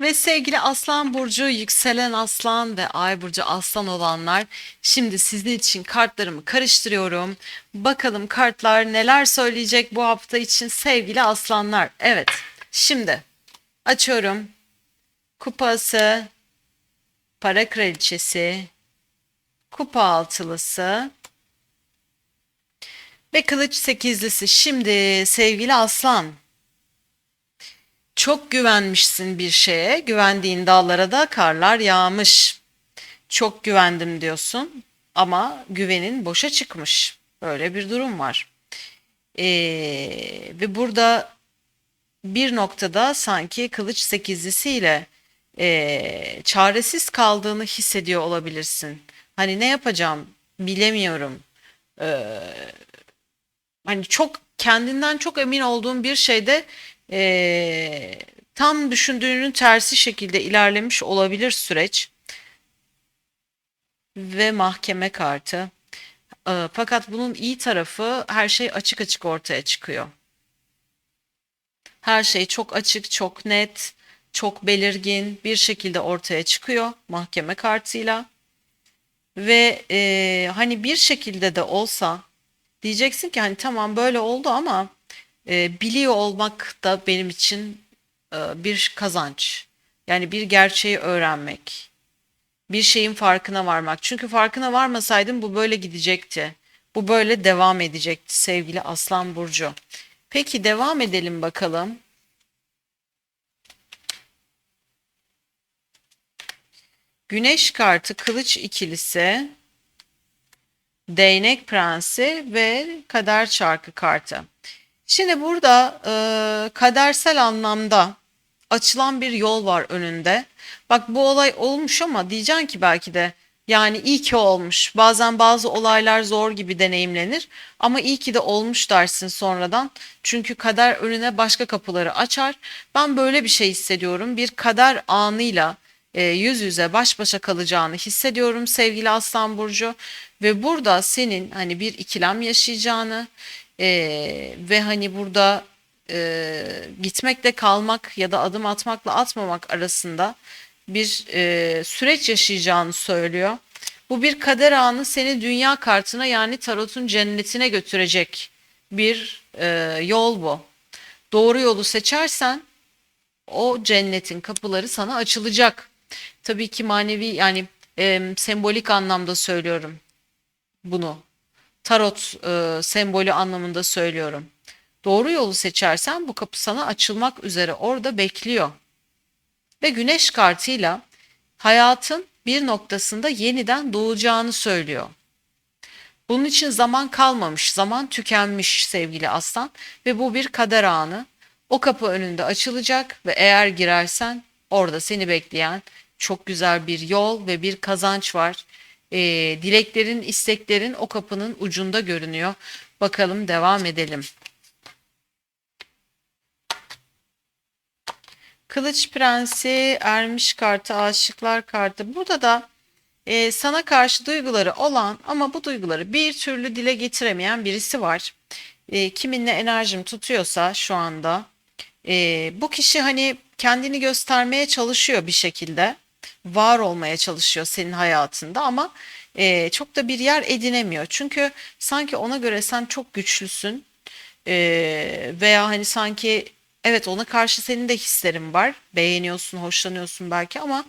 Ve sevgili Aslan Burcu, yükselen Aslan ve Ay Burcu Aslan olanlar, şimdi sizin için kartlarımı karıştırıyorum. Bakalım kartlar neler söyleyecek bu hafta için sevgili Aslanlar. Evet, şimdi açıyorum. Kupası, para kraliçesi, kupa altılısı ve kılıç sekizlisi. Şimdi sevgili Aslan, çok güvenmişsin bir şeye, güvendiğin dağlara da karlar yağmış. Çok güvendim diyorsun ama güvenin boşa çıkmış. Böyle bir durum var. Ee, ve burada bir noktada sanki kılıç sekizlisiyle ee, çaresiz kaldığını hissediyor olabilirsin. Hani ne yapacağım bilemiyorum. Ee, hani çok kendinden çok emin olduğun bir şeyde eee, tam düşündüğünün tersi şekilde ilerlemiş olabilir süreç ve mahkeme kartı. Eee, fakat bunun iyi tarafı her şey açık açık ortaya çıkıyor. Her şey çok açık, çok net, çok belirgin bir şekilde ortaya çıkıyor mahkeme kartıyla. Ve eee, hani bir şekilde de olsa diyeceksin ki hani tamam böyle oldu ama e, biliyor olmak da benim için e, bir kazanç. Yani bir gerçeği öğrenmek, bir şeyin farkına varmak. Çünkü farkına varmasaydım bu böyle gidecekti. Bu böyle devam edecekti sevgili Aslan Burcu. Peki devam edelim bakalım. Güneş kartı kılıç ikilisi, değnek prensi ve kader çarkı kartı. Şimdi burada e, kadersel anlamda açılan bir yol var önünde. Bak bu olay olmuş ama diyeceksin ki belki de yani iyi ki olmuş. Bazen bazı olaylar zor gibi deneyimlenir ama iyi ki de olmuş dersin sonradan. Çünkü kader önüne başka kapıları açar. Ben böyle bir şey hissediyorum. Bir kader anıyla e, yüz yüze baş başa kalacağını hissediyorum sevgili Aslan Burcu. Ve burada senin hani bir ikilem yaşayacağını ee, ve hani burada e, gitmekle kalmak ya da adım atmakla atmamak arasında bir e, süreç yaşayacağını söylüyor. Bu bir kader anı seni dünya kartına yani tarotun cennetine götürecek bir e, yol bu. Doğru yolu seçersen o cennetin kapıları sana açılacak. Tabii ki manevi yani e, sembolik anlamda söylüyorum bunu tarot e, sembolü anlamında söylüyorum. Doğru yolu seçersen bu kapı sana açılmak üzere orada bekliyor. Ve güneş kartıyla hayatın bir noktasında yeniden doğacağını söylüyor. Bunun için zaman kalmamış, zaman tükenmiş sevgili aslan ve bu bir kader anı. O kapı önünde açılacak ve eğer girersen orada seni bekleyen çok güzel bir yol ve bir kazanç var e, dileklerin, isteklerin o kapının ucunda görünüyor. Bakalım devam edelim. Kılıç Prensi, Ermiş kartı, Aşıklar kartı. Burada da e, sana karşı duyguları olan ama bu duyguları bir türlü dile getiremeyen birisi var. E, kiminle enerjim tutuyorsa şu anda e, bu kişi hani kendini göstermeye çalışıyor bir şekilde var olmaya çalışıyor senin hayatında ama e, çok da bir yer edinemiyor. Çünkü sanki ona göre sen çok güçlüsün e, veya hani sanki evet ona karşı senin de hislerin var. Beğeniyorsun, hoşlanıyorsun belki ama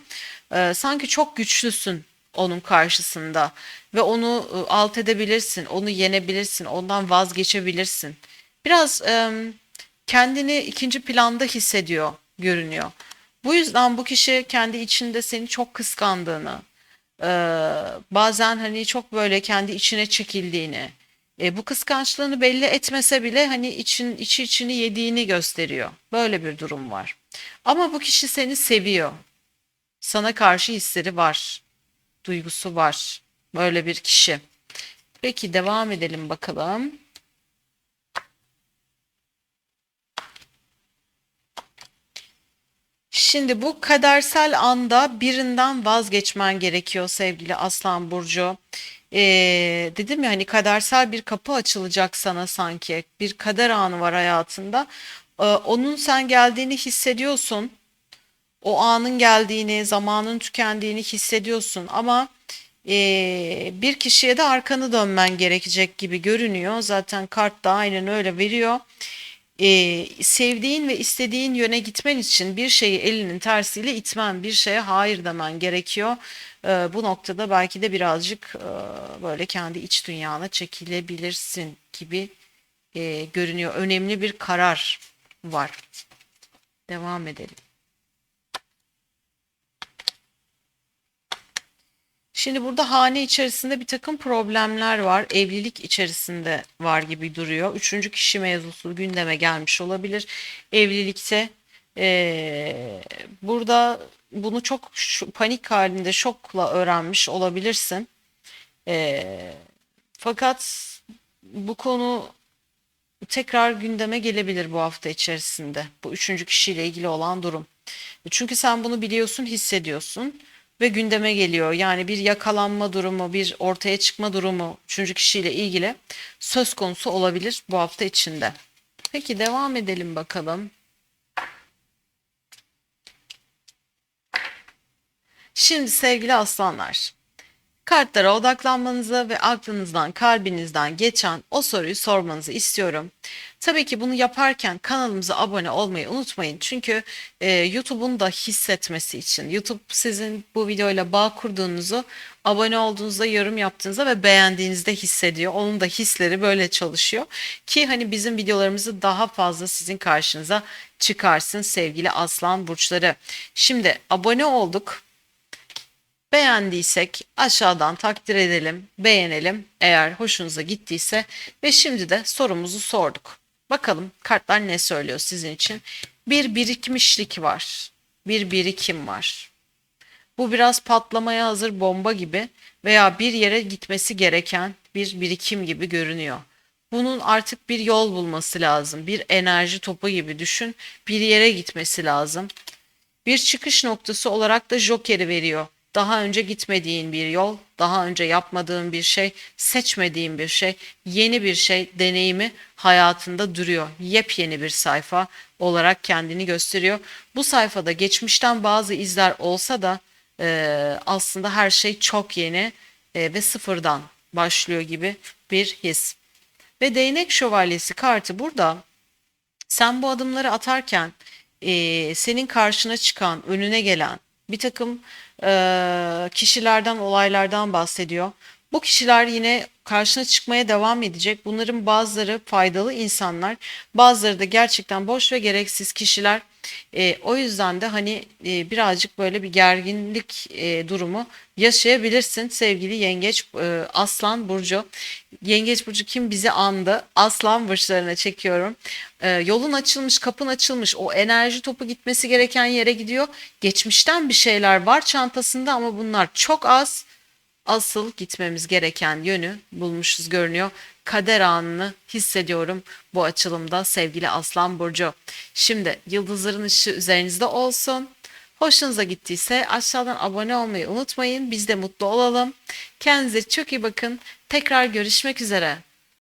e, sanki çok güçlüsün onun karşısında ve onu e, alt edebilirsin, onu yenebilirsin, ondan vazgeçebilirsin. Biraz e, kendini ikinci planda hissediyor, görünüyor. Bu yüzden bu kişi kendi içinde seni çok kıskandığını, e, bazen hani çok böyle kendi içine çekildiğini, e, bu kıskançlığını belli etmese bile hani için içi içini yediğini gösteriyor. Böyle bir durum var. Ama bu kişi seni seviyor. Sana karşı hisleri var, duygusu var. Böyle bir kişi. Peki devam edelim bakalım. Şimdi bu kadersel anda birinden vazgeçmen gerekiyor sevgili Aslan Burcu. Ee, dedim ya hani kadersel bir kapı açılacak sana sanki. Bir kader anı var hayatında. Ee, onun sen geldiğini hissediyorsun. o anın geldiğini, zamanın tükendiğini hissediyorsun ama eee, bir kişiye de arkanı dönmen gerekecek gibi görünüyor. Zaten kart da aynen öyle veriyor. Eee, sevdiğin ve istediğin yöne gitmen için bir şeyi elinin tersiyle itmen, bir şeye hayır demen gerekiyor. Eee, bu noktada belki de birazcık eee, böyle kendi iç dünyana çekilebilirsin gibi eee, görünüyor. Önemli bir karar var. Devam edelim. Şimdi burada hane içerisinde bir takım problemler var. Evlilik içerisinde var gibi duruyor. Üçüncü kişi mevzusu gündeme gelmiş olabilir. Evlilikte eee, burada bunu çok şu- panik halinde şokla öğrenmiş olabilirsin. Eee, fakat bu konu tekrar gündeme gelebilir bu hafta içerisinde. Bu üçüncü kişiyle ilgili olan durum. Çünkü sen bunu biliyorsun, hissediyorsun ve gündeme geliyor. Yani bir yakalanma durumu, bir ortaya çıkma durumu üçüncü kişiyle ilgili söz konusu olabilir bu hafta içinde. Peki devam edelim bakalım. Şimdi sevgili aslanlar, Kartlara odaklanmanızı ve aklınızdan, kalbinizden geçen o soruyu sormanızı istiyorum. Tabii ki bunu yaparken kanalımıza abone olmayı unutmayın. Çünkü e, YouTube'un da hissetmesi için, YouTube sizin bu videoyla bağ kurduğunuzu, abone olduğunuzda, yorum yaptığınızda ve beğendiğinizde hissediyor. Onun da hisleri böyle çalışıyor. Ki hani bizim videolarımızı daha fazla sizin karşınıza çıkarsın sevgili aslan burçları. Şimdi abone olduk. Beğendiysek aşağıdan takdir edelim, beğenelim eğer hoşunuza gittiyse ve şimdi de sorumuzu sorduk. Bakalım kartlar ne söylüyor sizin için? Bir birikmişlik var. Bir birikim var. Bu biraz patlamaya hazır bomba gibi veya bir yere gitmesi gereken bir birikim gibi görünüyor. Bunun artık bir yol bulması lazım. Bir enerji topu gibi düşün. Bir yere gitmesi lazım. Bir çıkış noktası olarak da Joker'i veriyor. Daha önce gitmediğin bir yol, daha önce yapmadığın bir şey, seçmediğin bir şey, yeni bir şey deneyimi hayatında duruyor. Yepyeni bir sayfa olarak kendini gösteriyor. Bu sayfada geçmişten bazı izler olsa da e, aslında her şey çok yeni e, ve sıfırdan başlıyor gibi bir his. Ve değnek şövalyesi kartı burada sen bu adımları atarken eee, senin karşına çıkan, önüne gelen bir takım eee, kişilerden, olaylardan bahsediyor. Bu kişiler yine karşına çıkmaya devam edecek. Bunların bazıları faydalı insanlar, bazıları da gerçekten boş ve gereksiz kişiler. Eee, o yüzden de hani eee, birazcık böyle bir gerginlik eee, durumu yaşayabilirsin sevgili Yengeç eee, Aslan Burcu. Yengeç Burcu kim bizi andı? Aslan burçlarına çekiyorum. Eee, yolun açılmış, kapın açılmış. O enerji topu gitmesi gereken yere gidiyor. Geçmişten bir şeyler var çantasında ama bunlar çok az. Asıl gitmemiz gereken yönü bulmuşuz görünüyor. Kader anını hissediyorum bu açılımda sevgili Aslan Burcu. Şimdi yıldızların ışığı üzerinizde olsun. Hoşunuza gittiyse aşağıdan abone olmayı unutmayın. Biz de mutlu olalım. Kendinize çok iyi bakın. Tekrar görüşmek üzere.